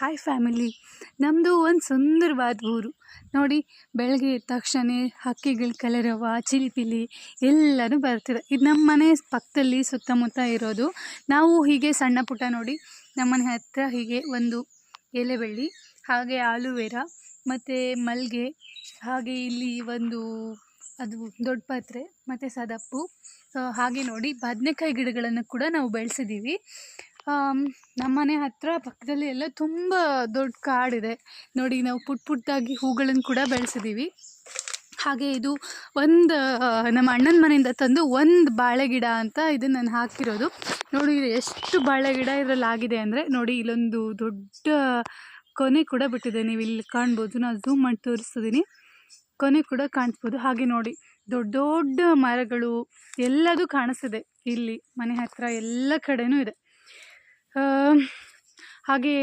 Hi family ನಮ್ಮದು ಒಂದು ಸುಂದರವಾದ ಊರು. ನೋಡಿ, ಬೆಳಗ್ಗೆ ಎದ್ದ ತಕ್ಷಣ ಹಕ್ಕಿಗಳ ಕಲರವ ಚಿಲಿಪಿಲಿ ಎಲ್ಲನೂ ಬರ್ತಿದೆ. ಇದು ನಮ್ಮ ಮನೆ ಪಕ್ಕದಲ್ಲಿ ಸುತ್ತಮುತ್ತ ಇರೋದು. ನಾವು ಹೀಗೆ ಸಣ್ಣ ಪುಟ್ಟ ನೋಡಿ ನಮ್ಮನೆ ಹತ್ತಿರ ಹೀಗೆ ಒಂದು ಎಲೆ ಬಳ್ಳಿ, ಹಾಗೆ ಆಲುವೆರಾ, ಮತ್ತು ಮಲ್ಲಿಗೆ ಹಾಗೆ ಇಲ್ಲಿ ಒಂದು ಅದು ದೊಡ್ಡ ಪಾತ್ರೆ, ಮತ್ತು ಸದಪ್ಪು ಹಾಗೆ ನೋಡಿ, ಬದನೆಕಾಯಿ ಗಿಡಗಳನ್ನು ಕೂಡ ನಾವು ಬೆಳೆಸಿದ್ದೀವಿ ನಮ್ಮನೆ ಹತ್ತಿರ ಪಕ್ಕದಲ್ಲಿ ಎಲ್ಲ ತುಂಬ ದೊಡ್ಡ ಕಾಡಿದೆ ನೋಡಿ, ನಾವು ಪುಟ್ಟ ಪುಟ್ಟಾಗಿ ಹೂಗಳನ್ನು ಕೂಡ ಬೆಳೆಸಿದ್ದೀವಿ ಹಾಗೆ ಇದು ಒಂದು ನಮ್ಮ ಅಣ್ಣನ ಮನೆಯಿಂದ ತಂದು ಒಂದು ಬಾಳೆ ಗಿಡ ಅಂತ ಇದನ್ನು ನಾನು ಹಾಕಿರೋದು. ನೋಡಿ ಎಷ್ಟು ಬಾಳೆ ಗಿಡ ಇದರಲ್ಲಿ ಆಗಿದೆ ಅಂದರೆ, ನೋಡಿ, ಇಲ್ಲೊಂದು ದೊಡ್ಡ ಕೊನೆ ಕೂಡ ಬಿಟ್ಟಿದೆ. ನೀವು ಇಲ್ಲಿ ಕಾಣ್ಬೋದು. ನಾನು ಝೂಮ್ ಮಾಡಿ ತೋರಿಸ್ತಿದ್ದೀನಿ ಕೊನೆ ಕೂಡ ಕಾಣಿಸ್ಬೋದು. ಹಾಗೆ ನೋಡಿ, ದೊಡ್ಡ ದೊಡ್ಡ ಮರಗಳು ಎಲ್ಲದೂ ಕಾಣಿಸ್ತಿದೆ. ಇಲ್ಲಿ ಮನೆ ಹತ್ತಿರ ಎಲ್ಲ ಕಡೆಯೂ ಇದೆ. ಹಾಗೆ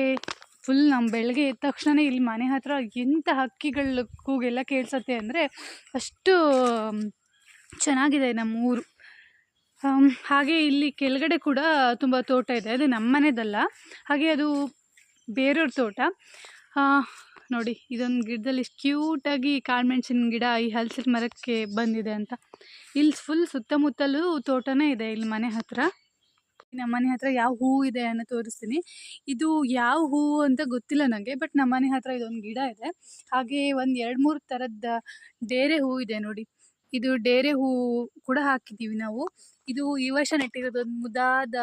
ಫುಲ್ ನಮ್ಮ ಬೆಳಗ್ಗೆ ಎದ್ದ ತಕ್ಷಣ ಇಲ್ಲಿ ಮನೆ ಹತ್ತಿರ ಎಂಥ ಹಕ್ಕಿಗಳ ಕೂಗೆಲ್ಲ ಕೇಳಿಸತ್ತೆ ಅಂದರೆ ಅಷ್ಟು ಚೆನ್ನಾಗಿದೆ ನಮ್ಮ ಊರು ಹಾಗೆ ಇಲ್ಲಿ ಕೆಳಗಡೆ ಕೂಡ ತುಂಬ ತೋಟ ಇದೆ. ಅದು ನಮ್ಮ ಮನೆದಲ್ಲ. ಹಾಗೆ ಅದು ಬೇರೆಯವ್ರ ತೋಟ. ನೋಡಿ, ಇದೊಂದು ಗಿಡದಲ್ಲಿ ಇಷ್ಟು ಕ್ಯೂಟಾಗಿ ಕಾಳುಮೆಣ್ಸಿನ ಗಿಡ ಈ ಹಲಸಿನ ಮರಕ್ಕೆ ಬಂದಿದೆ ಅಂತ. ಇಲ್ಲಿ ಫುಲ್ ಸುತ್ತಮುತ್ತಲೂ ತೋಟನೇ ಇದೆ ಇಲ್ಲಿ ಮನೆ ಹತ್ತಿರ ನಮ್ಮ ಮನೆ ಹತ್ರ ಯಾವ ಹೂವು ಇದೆ ಅಂತ ತೋರಿಸ್ತೀನಿ. ಇದು ಯಾವ ಹೂವು ಅಂತ ಗೊತ್ತಿಲ್ಲ ನನಗೆ ಬಟ್ ನಮ್ಮ ಮನೆ ಹತ್ರ ಇದೊಂದು ಗಿಡ ಇದೆ. ಹಾಗೆ ಒಂದು ಎರಡು ಮೂರು ಥರದ ಡೇರೆ ಹೂವು ಇದೆ ನೋಡಿ. ಇದು ಡೇರೆ ಹೂವು ಕೂಡ ಹಾಕಿದ್ದೀವಿ ನಾವು. ಇದು ಈ ವರ್ಷ ನೆಟ್ಟಿರೋದು ಒಂದು ಮುದಾದ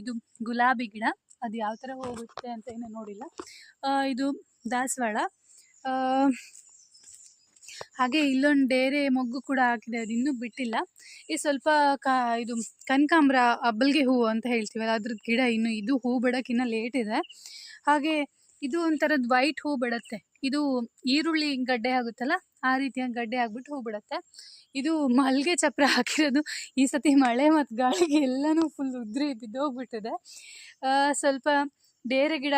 ಇದು ಗುಲಾಬಿ ಗಿಡ. ಅದು ಯಾವ ಥರ ಹೋಗುತ್ತೆ ಅಂತ ಏನೂ ನೋಡಿಲ್ಲ. ಇದು ದಾಸವಾಳ. ಹಾಗೆ ಇಲ್ಲೊಂದು ಡೇರೆ ಮೊಗ್ಗು ಕೂಡ ಹಾಕಿದೆ ಅದು ಇನ್ನೂ ಬಿಟ್ಟಿಲ್ಲ. ಈ ಸ್ವಲ್ಪ ಕ, ಇದು ಕನಕಾಂಬ್ರ ಅಬ್ಬಲ್ಗೆ ಹೂವು ಅಂತ ಹೇಳ್ತೀವಲ್ಲ ಅದ್ರ ಗಿಡ ಇನ್ನು ಇದು ಹೂ ಬಿಡೋಕ್ಕಿನ್ನ ಲೇಟ್ ಇದೆ. ಹಾಗೆ ಇದು ಒಂಥರದ್ದು ವೈಟ್ ಹೂ ಬಿಡುತ್ತೆ. ಇದು ಈರುಳ್ಳಿ ಗಡ್ಡೆ ಆಗುತ್ತಲ್ಲ, ಆ ರೀತಿಯಾಗಿ ಗಡ್ಡೆ ಆಗ್ಬಿಟ್ಟು ಹೂ ಬಿಡುತ್ತೆ. ಇದು ಮಲ್ಲಿಗೆ ಚಪ್ರ ಹಾಕಿರೋದು, ಈ ಸತಿ ಮಳೆ ಮತ್ತು ಗಾಳಿಗೆ ಎಲ್ಲನೂ ಫುಲ್ ಉದ್ರಿ ಬಿದ್ದೋಗ್ಬಿಟ್ಟಿದೆ. ಸ್ವಲ್ಪ ಡೇರೆ ಗಿಡ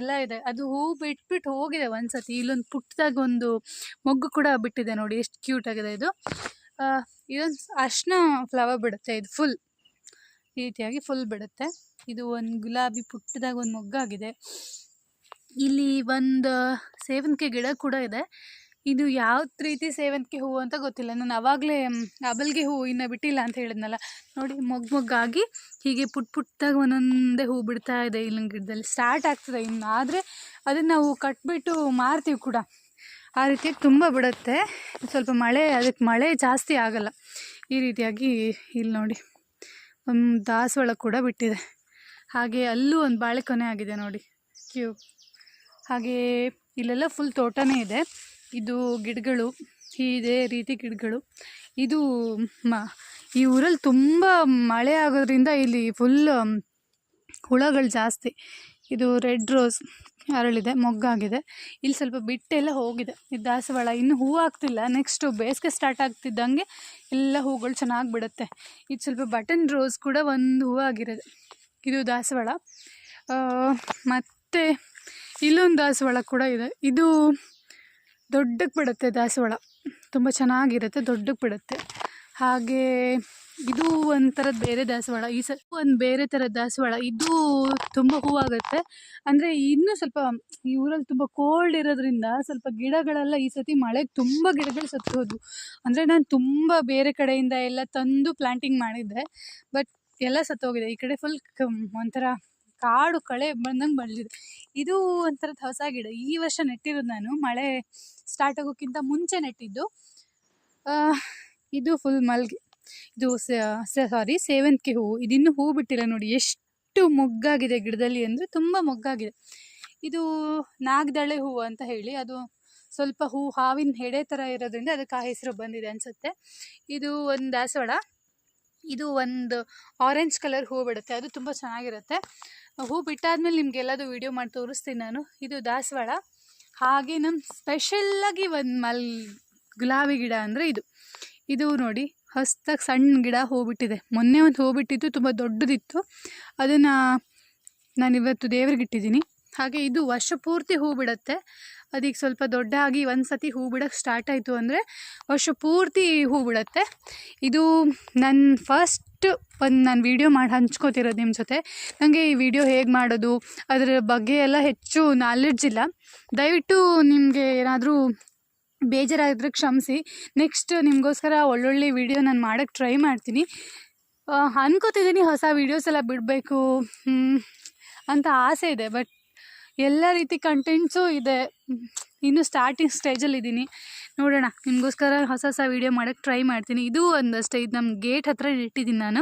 ಎಲ್ಲ ಇದೆ, ಅದು ಹೂ ಬಿಟ್ಬಿಟ್ಟು ಹೋಗಿದೆ ಒಂದ್ಸತಿ. ಇಲ್ಲೊಂದು ಪುಟ್ಟದಾಗ ಒಂದು ಮೊಗ್ಗು ಕೂಡ ಬಿಟ್ಟಿದೆ ನೋಡಿ, ಎಷ್ಟು ಕ್ಯೂಟ್ ಆಗಿದೆ ಇದು. ಇದೊಂದು ಅರ್ಶಿನ ಫ್ಲವರ್ ಬಿಡುತ್ತೆ, ಇದು ಫುಲ್ ಈ ರೀತಿಯಾಗಿ ಫುಲ್ ಬಿಡುತ್ತೆ. ಇದು ಒಂದು ಗುಲಾಬಿ ಪುಟ್ಟದಾಗ ಒಂದು ಮೊಗ್ಗಾಗಿದೆ. ಇಲ್ಲಿ ಒಂದು ಸೇವಂತಿಗೆ ಗಿಡ ಕೂಡ ಇದೆ. ಇದು ಯಾವ ರೀತಿ ಸೇವಂತಿಗೆ ಹೂವು ಅಂತ ಗೊತ್ತಿಲ್ಲ. ನಾನು ಆವಾಗಲೇ ಅಬಲ್ಗೆ ಹೂವು ಇನ್ನು ಬಿಟ್ಟಿಲ್ಲ ಅಂತ ಹೇಳಿದ್ನಲ್ಲ. ನೋಡಿ ಮೊಗ್ಗು ಮೊಗ್ಗಾಗಿ ಹೀಗೆ ಪುಟ್ ಪುಟ್ಟಾಗಿ ಒಂದೊಂದೇ ಹೂ ಬಿಡ್ತಾ ಇದೆ ಇಲ್ಲಿನ ಗಿಡದಲ್ಲಿ. ಸ್ಟಾರ್ಟ್ ಆಗ್ತದೆ ಇನ್ನು. ಆದರೆ ಅದನ್ನು ನಾವು ಕಟ್ಬಿಟ್ಟು ಮಾರ್ತೀವಿ ಕೂಡ. ಆ ರೀತಿಯಾಗಿ ತುಂಬ ಬಿಡುತ್ತೆ. ಸ್ವಲ್ಪ ಮಳೆ ಅದಕ್ಕೆ ಮಳೆ ಜಾಸ್ತಿ ಆಗಲ್ಲ. ಈ ರೀತಿಯಾಗಿ ಇಲ್ಲಿ ನೋಡಿ ಒಂದು ದಾಸವಾಳ ಕೂಡ ಬಿಟ್ಟಿದೆ. ಹಾಗೆ ಅಲ್ಲೂ ಒಂದು ಬಾಳೆಕೊನೆ ಆಗಿದೆ ನೋಡಿ. ಕ್ಯೂ ಹಾಗೆ ಇಲ್ಲೆಲ್ಲ ಫುಲ್ ತೋಟನೇ ಇದೆ. ಇದು ಗಿಡಗಳು, ಇದೇ ರೀತಿ ಗಿಡಗಳು. ಇದು ಮ, ಈ ಊರಲ್ಲಿ ತುಂಬ ಮಳೆ ಆಗೋದ್ರಿಂದ ಇಲ್ಲಿ ಫುಲ್ ಹುಳಗಳು ಜಾಸ್ತಿ. ಇದು ರೆಡ್ ರೋಸ್ ಅರಳಿದೆ, ಮೊಗ್ಗಾಗಿದೆ. ಇಲ್ಲಿ ಸ್ವಲ್ಪ ಬಿಟ್ಟೆಲ್ಲ ಹೋಗಿದೆ. ಇದು ದಾಸವಾಳ, ಇನ್ನು ಹೂವು ಆಗ್ತಿಲ್ಲ ನೆಕ್ಸ್ಟು ಬೇಸಿಗೆ ಸ್ಟಾರ್ಟ್ ಆಗ್ತಿದ್ದಂಗೆ ಎಲ್ಲ ಹೂಗಳು ಚೆನ್ನಾಗಿ ಬಿಡುತ್ತೆ. ಇದು ಸ್ವಲ್ಪ ಬಟನ್ ರೋಸ್ ಕೂಡ ಒಂದು ಹೂವು ಆಗಿರೋದು. ಇದು ದಾಸವಾಳ. ಮತ್ತು ಇಲ್ಲೊಂದು ದಾಸವಾಳ ಕೂಡ ಇದೆ. ಇದು ದೊಡ್ಡಕ್ಕೆ ಬಿಡುತ್ತೆ ದಾಸವಾಳ. ತುಂಬ ಚೆನ್ನಾಗಿರುತ್ತೆ ದೊಡ್ಡಕ್ಕೆ ಬಿಡುತ್ತೆ. ಹಾಗೆ ಇದು ಒಂಥರದ್ದು ಬೇರೆ ದಾಸವಾಳ. ಈ ಸ ಒಂದು ಬೇರೆ ಥರದ ದಾಸವಾಳ. ಇದು ತುಂಬ ಹೂವಾಗುತ್ತೆ ಅಂದರೆ ಇನ್ನೂ ಸ್ವಲ್ಪ ಈ ಊರಲ್ಲಿ ತುಂಬ ಕೋಲ್ಡ್ ಇರೋದ್ರಿಂದ ಸ್ವಲ್ಪ ಗಿಡಗಳೆಲ್ಲ ಈ ಸತಿ ಮಳೆಗೆ ತುಂಬ ಗಿಡಗಳು ಸತ್ತೋದು ಅಂದರೆ ನಾನು ತುಂಬ ಬೇರೆ ಕಡೆಯಿಂದ ಎಲ್ಲ ತಂದು ಪ್ಲ್ಯಾಂಟಿಂಗ್ ಮಾಡಿದ್ದೆ. ಬಟ್ ಎಲ್ಲ ಸತ್ತೋಗಿದೆ. ಈ ಕಡೆ ಫುಲ್ ಒಂಥರ ಕಾಡು ಕಳೆ ಬಂದಂಗೆ ಬಂದಿದೆ ಇದು ಒಂಥರ ಹೊಸ ಗಿಡ. ಈ ವರ್ಷ ನೆಟ್ಟಿರೋದು ನಾನು. ಮಳೆ ಸ್ಟಾರ್ಟ್ ಆಗೋಕ್ಕಿಂತ ಮುಂಚೆ ನೆಟ್ಟಿದ್ದು. ಇದು ಫುಲ್ ಮಲ್ಗೆ. ಇದು ಸಾರಿ ಸೇವಂತಿಗೆ ಹೂವು. ಇದಿನ್ನೂ ಹೂ ಬಿಟ್ಟಿಲ್ಲ ನೋಡಿ. ಎಷ್ಟು ಮೊಗ್ಗಾಗಿದೆ ಗಿಡದಲ್ಲಿ ಅಂದರೆ ತುಂಬ ಮೊಗ್ಗಾಗಿದೆ. ಇದು ನಾಗದಳೆ ಹೂವು ಅಂತ ಹೇಳಿ. ಅದು ಸ್ವಲ್ಪ ಹೂ ಹಾವಿನ ಹೆಡೆ ಥರ ಇರೋದ್ರಿಂದ ಅದಕ್ಕೆ ಆ ಹೆಸರು ಬಂದಿದೆ ಅನಿಸುತ್ತೆ. ಇದು ಒಂದು ದಾಸವಾಳ ಇದು ಒಂದು ಆರೆಂಜ್ ಕಲರ್ ಹೂ ಬಿಡುತ್ತೆ. ಅದು ತುಂಬ ಚೆನ್ನಾಗಿರುತ್ತೆ. ಹೂ ಬಿಟ್ಟಾದ್ಮೇಲೆ ನಿಮಗೆಲ್ಲದು ವೀಡಿಯೋ ಮಾಡಿ ತೋರಿಸ್ತೀನಿ ನಾನು. ಇದು ದಾಸವಾಳ. ಹಾಗೆ ನಮ್ಮ ಸ್ಪೆಷಲ್ಲಾಗಿ ಒಂದು ಮಲ್, ಗುಲಾಬಿ ಗಿಡ ಅಂದರೆ ಇದು. ಇದು ನೋಡಿ ಹೊಸ್ದಾಗಿ ಸಣ್ಣ ಗಿಡ ಹೂ ಬಿಟ್ಟಿದೆ. ಮೊನ್ನೆ ಒಂದು ಹೂ ಬಿಟ್ಟಿತ್ತು ತುಂಬ ದೊಡ್ಡದಿತ್ತು. ಅದನ್ನು ನಾನು ಇವತ್ತು ದೇವ್ರಿಗೆ ಇಟ್ಟಿದ್ದೀನಿ. ಹಾಗೆ ಇದು ವರ್ಷ ಪೂರ್ತಿ ಹೂ ಬಿಡುತ್ತೆ. ಅದೀಗ ಸ್ವಲ್ಪ ದೊಡ್ಡ ಆಗಿ ಒಂದು ಸತಿ ಹೂ ಬಿಡೋಕ್ಕೆ ಸ್ಟಾರ್ಟ್ ಆಯಿತು ಅಂದರೆ ವರ್ಷ ಪೂರ್ತಿ ಹೂ ಬಿಡುತ್ತೆ. ಇದು ನನ್ನ ಫಸ್ಟ್ ಒಂದು ನಾನು ವೀಡಿಯೋ ಮಾಡಿ ಹಂಚ್ಕೋತಿರೋದು ನಿಮ್ಮ ಜೊತೆ. ನನಗೆ ಈ ವಿಡಿಯೋ ಹೇಗೆ ಮಾಡೋದು, ಅದರ ಬಗ್ಗೆ ಎಲ್ಲ ಹೆಚ್ಚು ನಾಲೆಡ್ಜ್ ಇಲ್ಲ. ದಯವಿಟ್ಟು ನಿಮಗೆ ಏನಾದರೂ ಬೇಜಾರಾದರೆ ಕ್ಷಮಿಸಿ. ನೆಕ್ಸ್ಟ್ ನಿಮಗೋಸ್ಕರ ಒಳ್ಳೊಳ್ಳೆ ವಿಡಿಯೋ ನಾನು ಮಾಡೋಕ್ಕೆ ಟ್ರೈ ಮಾಡ್ತೀನಿ. ಅನ್ಕೋತಿದ್ದೀನಿ ಹೊಸ ವೀಡಿಯೋಸ್ ಎಲ್ಲ ಬಿಡಬೇಕು ಅಂತ ಆಸೆ ಇದೆ ಬಟ್ ಎಲ್ಲ ರೀತಿ ಕಂಟೆಂಟ್ಸು ಇದೆ. ಇನ್ನು ಸ್ಟಾರ್ಟಿಂಗ್ ಸ್ಟೇಜಲ್ಲಿದ್ದೀನಿ ನೋಡೋಣ, ನಿಮಗೋಸ್ಕರ ಹೊಸ ಹೊಸ ವೀಡಿಯೋ ಮಾಡೋಕ್ಕೆ ಟ್ರೈ ಮಾಡ್ತೀನಿ. ಇದು ಒಂದಷ್ಟೇ, ಇದು ನಮ್ಮ ಗೇಟ್ ಹತ್ರ ಇಟ್ಟಿದ್ದೀನಿ ನಾನು.